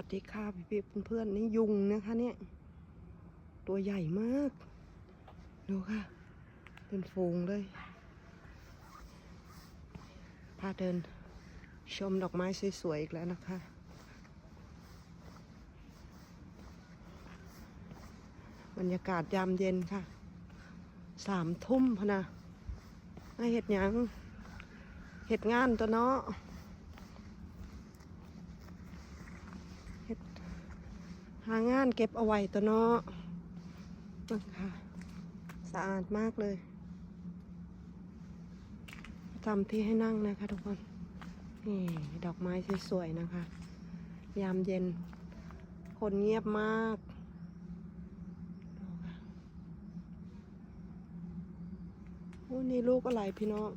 วัสดีค่ะพี่เพื่อนๆนี่ยุงนะคะเนี่ย ตัวใหญ่มาก ดูค่ะ เป็นฝูงเลย พาเดิน ชมดอกไม้สวยๆอีกแล้วนะคะ บรรยากาศยามเย็นค่ะ สามทุ่มพะนะไม่เห็ดหยัง เห็ดงานตัวเนาะเห็ด หางานเก็บเอาไว้ตัวเนาะนั่ค่ะสะอาดมากเลยทำที่ให้นั่งนะคะทุกคน นี่ดอกไม้สวยๆนะคะ ยามเย็น คนเงียบมากโอ้นี่ลูกอะไรพี่น้อง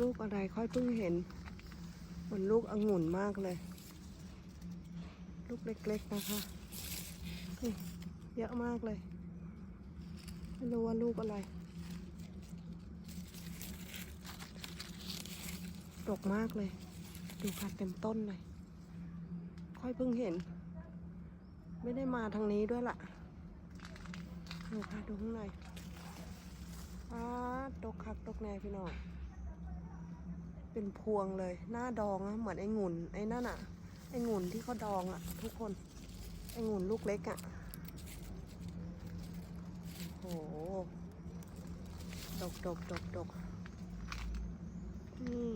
ลูกอะไรค่อยเพิ่งเห็นเหมือนลูกองุ่นมากเลย ลูกเล็ก ๆ นะคะนี่เยอะมากเลย ไม่รู้ว่าลูกอะไร ดกมากเลย ดูค่ะเต็มต้นเลย ค่อยเพิ่งเห็น ไม่ได้มาทางนี้ด้วยล่ะ ดูค่ะดูข้างในอ้าดกคักดกแน่พี่น้องเป็นพวงเลย หน้าดองอะเหมือนไอ้งุนไอ้นั่นอะ ไอ้งุ่นที่เขาดองอะทุกคน ไอ้งุ่นลูกเล็กอะโอ้โห ดกดกดกดกนี่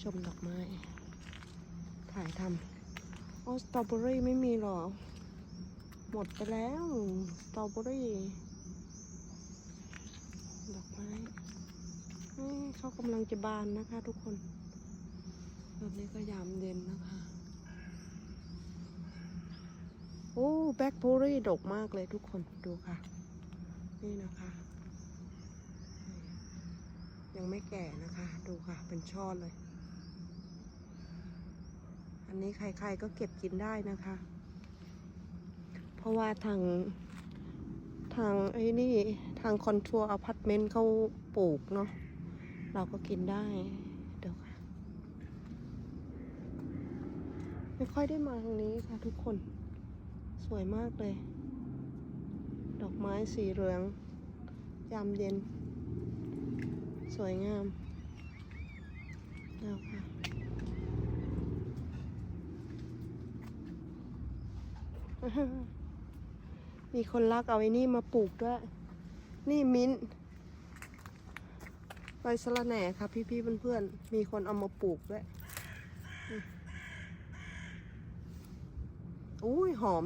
ชมดอกไม้ ถ่ายทำโอ้สตรอเบอรี่ไม่มีหรอ หมดไปแล้ว สตรอเบอรี่ ดอกไม้เอ้ยเขากำลังจะบานนะคะทุกคน อนนี้ก็ยามเย็นนะคะ โอ้แบล็คบอรี่ดกมากเลยทุกคนดูค่ะ นี่นะคะ ยังไม่แก่นะคะ ดูค่ะ เป็นช่อเลย อันนี้ใครๆก็เก็บกินได้นะคะ เพราะว่าทางทางไอ้นี่ ทางคอนทัวร์อพาร์ตเมนต์เขาปลูกเนาะเราก็กินได้ เดี๋ยวค่ะ ไม่ค่อยได้มาทางนี้ค่ะทุกคน สวยมากเลย ดอกไม้สีเหลือง ยามเย็น สวยงามแล้วค่ะมีคนรักเอาไอ้นี่มาปลูกด้วย นี่มิ้นใบสะระแหน่ค่ะพี่ๆเพื่อนๆ มีคนเอามาปลูกด้วย อุ้ยหอม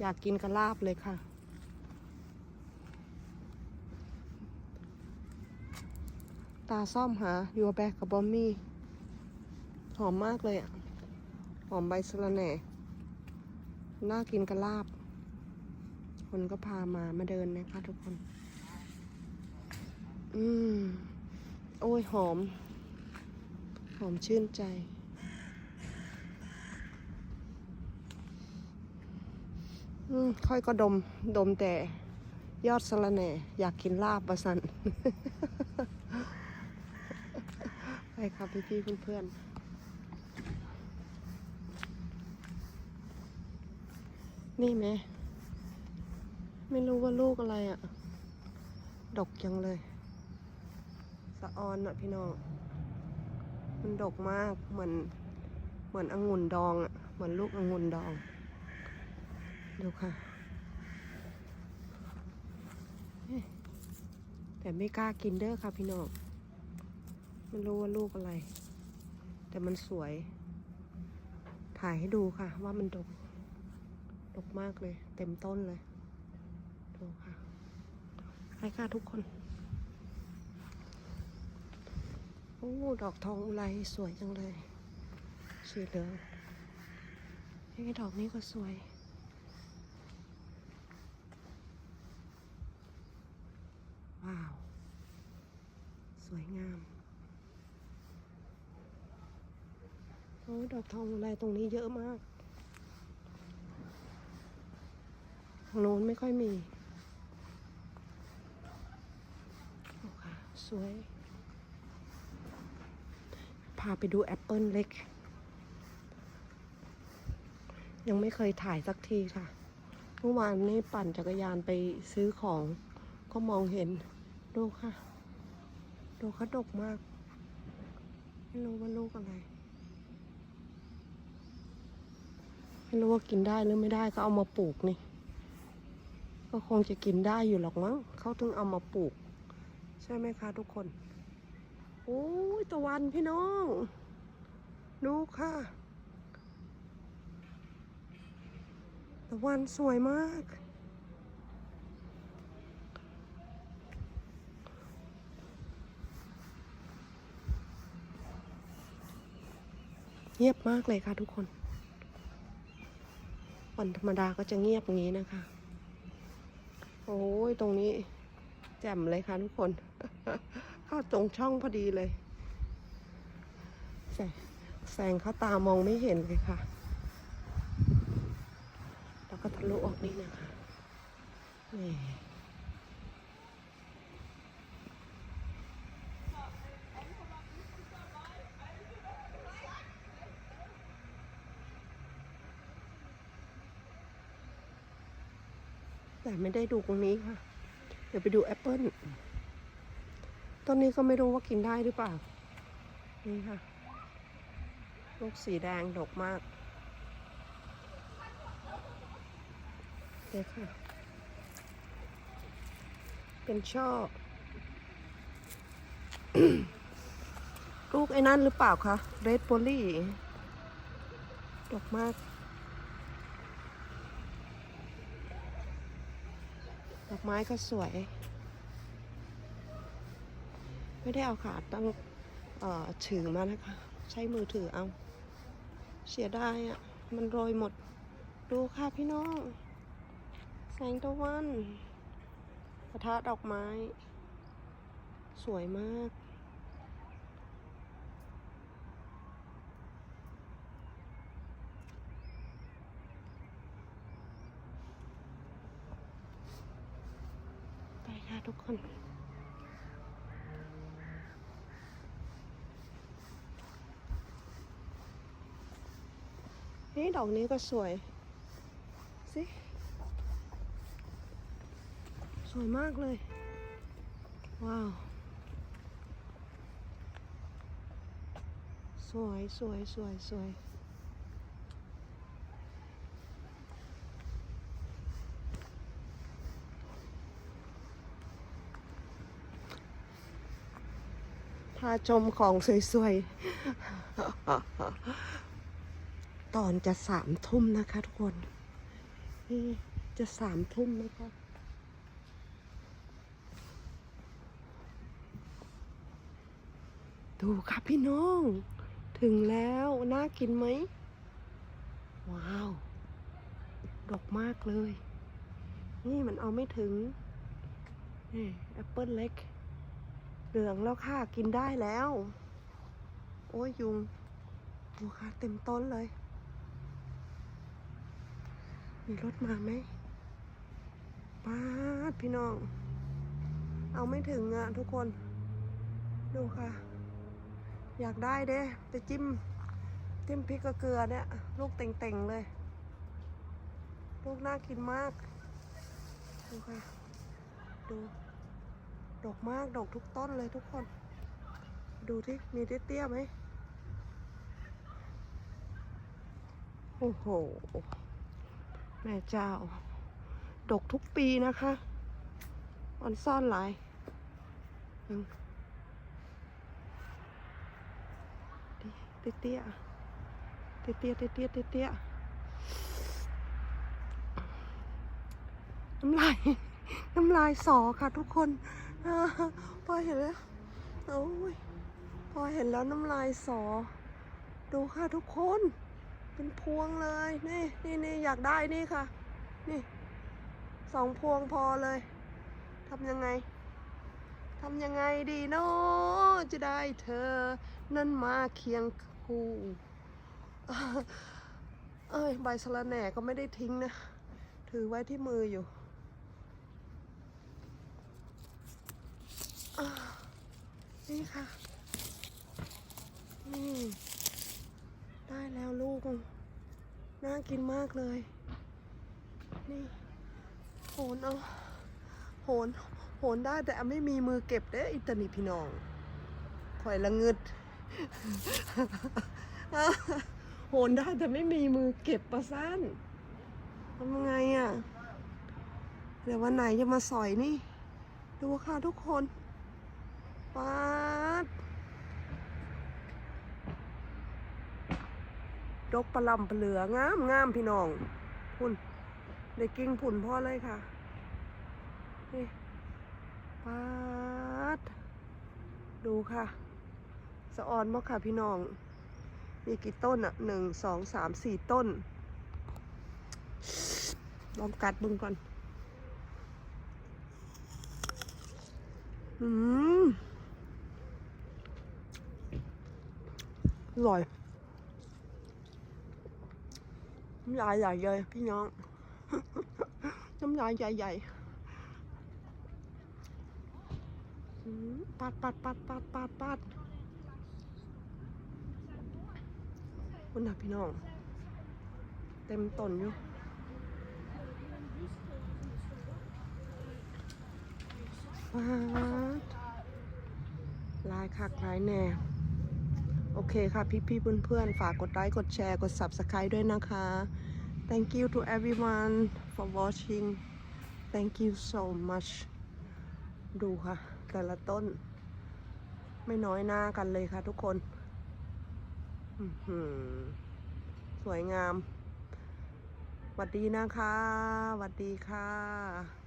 อยากกินกระลาบเลยค่ะตาซ่อมหายูแบกกับบอมมี่ หอมมากเลยอะ หอมใบสะระแหน่ น่ากินกระลาบ คนก็พามามาเดินนะคะทุกคน อืม โอ้ยหอม หอมชื่นใจ อืม ค่อยก็ดม ดมแต่ยอดสะระแหน่ อยากกินลาบประสัน ไปครับพี่พี่เพื่อนๆ นี่ไหม ไม่รู้ว่าลูกอะไรอะ่ะ ดกจังเลย สะออนอะพี่น้อง มันดกมาก เหมือน เหมือนองุ่นดองอะเหมือนลูกองุ่นดอง ดูค่ะ แต่ไม่กล้ากินเด้อค่ะพี่น้องไม่รู้ว่าลูกอะไร แต่มันสวย ถ่ายให้ดูค่ะ ว่ามันดก ดกมากเลย เต็มต้นเลย ดูค่ะไปค่ะทุกคนโอ้ดอกทองอุไรสวยจังเลย สีเหลืองไอ้ดอกนี้ก็สวย ว้าว สวยงามโอ้ดอกทองอุไรตรงนี้เยอะมากทางโน้นไม่ค่อยมีโอ้ค่ะสวย พาไปดูแอปเปิลเล็ก ยังไม่เคยถ่ายสักทีค่ะ เมื่อวานนี้ปั่นจักรยานไปซื้อของก็มองเห็น ดูค่ะ ดูเขาดกมาก ไม่รู้ว่าลูกอะไร ไม่รู้ว่ากินได้หรือไม่ได้ก็เอามาปลูกนี่ ก็คงจะกินได้อยู่หรอกมั้งเขาถึงเอามาปลูก ใช่ไหมคะทุกคน โอ้ยตะวันพี่น้องดูค่ะตะวันสวยมาก เงียบมากเลยค่ะทุกคน วันธรรมดาก็จะเงียบอย่างนี้นะคะ โอ้ยตรงนี้ แจ่มเลยค่ะทุกคน เข้าตรงช่องพอดีเลยแสงแสงเข้าตามองไม่เห็นเลยค่ะ แล้วก็ทะลุออกนี่นะคะนี่ แต่ไม่ได้ดูตรงนี้ค่ะ เดี๋ยวไปดูแอปเปิ้ลต้นนี้ก็ไม่รู้ว่ากินได้หรือเปล่า นี่ค่ะ ลูกสีแดงดกมากเดี๋ยวค่ะ เป็นช่อ ลูกไอ้นั่นหรือเปล่าคะ เรดโพลี่ ดกมาก อกไม้ก็สวย ไม่ได้เอาขาตั้งเอ่อถือมานะคะ ใช้มือถือเอา เสียดายอะ มันโรยหมด ดูค่ะพี่น้อง แสงตะวันกระทะดอกไม้ สวยมาก ไป คนนี่ดอกนี้ก็สวย สิ สวยมากเลย ว้าว สวยสวยสวยสวยาชมของสวยๆ ตอนจะสามทุ่มนะคะทุกคนนี่จะสามทุ่มนะคะดูค่ะพี่น้อง ถึงแล้วน่ากินไหม ว้าว ดอกมากเลย นี่มันเอาไม่ถึงนี่แอปเปิลเล็ก เหลืองแล้วค่ะ กินได้แล้ว โอ้ยยุงดูค่ะเต็มต้นเลย มีรถมาไหมป้าดพี่น้อง เอาไม่ถึงอะทุกคน ดูค่ะ อยากได้เด้ไปจิ้ม จิ้มพริกกับเกลือเนี่ย ลูกเต่งๆเลย ลูกน่ากินมาก ดูค่ะ ดู ดอกมากดอกทุกต้นเลยทุกคน ดูที่มีเตี้ยไหม โอ้โห แม่เจ้า ดกทุกปีนะคะออนซ่อนหลายเตี้ยๆเตี้ยเตี้ยเตี้ยน้ำลาย น้ำลายสอค่ะทุกคน พอเห็นแล้วโอ้ยพอเห็นแล้วน้ำลายสอ ดูค่ะทุกคน เป็นพวงเลย นี่นี่นี่อยากได้นี่ค่ะ นี่สองพวงพอเลยทำยังไงทำยังไงดีเนาะจะได้เธอ นั่นมาเคียงคู่เอ้ยใบสะระแหน่ก็ไม่ได้ทิ้งนะ ถือไว้ที่มืออยู่ อ่า นี่ค่ะนี่ได้แล้วลูกน่ากินมากเลย นี่โหนเอาโหนโหนได้แต่ไม่มีมือเก็บเด้ออิตานีพี่น้องข่อยละงึดโหนได้แต่ไม่มีมือเก็บประสั้นทำยังไงอะ่ะเดี๋ยววันไหนจะมาสอยนี่ ดูค่ะทุกคน ป๊าดดกปลาลำปลาเหลืองามงามพี่น้องพุ่นได้กิ้งผุ่นพ่อเลยค่ะนี่ปาด ดูค่ะ สะออนมากค่ะพี่น้อง มีกี่ต้นอะหนึ่งสองสามสี่ต้น ลองกัดบึงก่อน อืม อร่อยน้ำลายใหญ่เลยพี่น้อง น้ำลายใหญ่ๆอืมปัดปัดปัดปัดปัดปัดคุณนะพี่น้อง เต็มต้นอยู่ว้าวลายคักลายแน่ โอเคค่ะพี่ๆเพื่อนๆ ฝากกดไลค์กดแชร์กด Subscribe ด้วยนะคะ Thank you to everyone for watching Thank you so much ดูค่ะ แต่ละต้น ไม่น้อยหน้ากันเลยค่ะทุกคนสวยงามหวัดดีนะคะหวัดดีค่ะ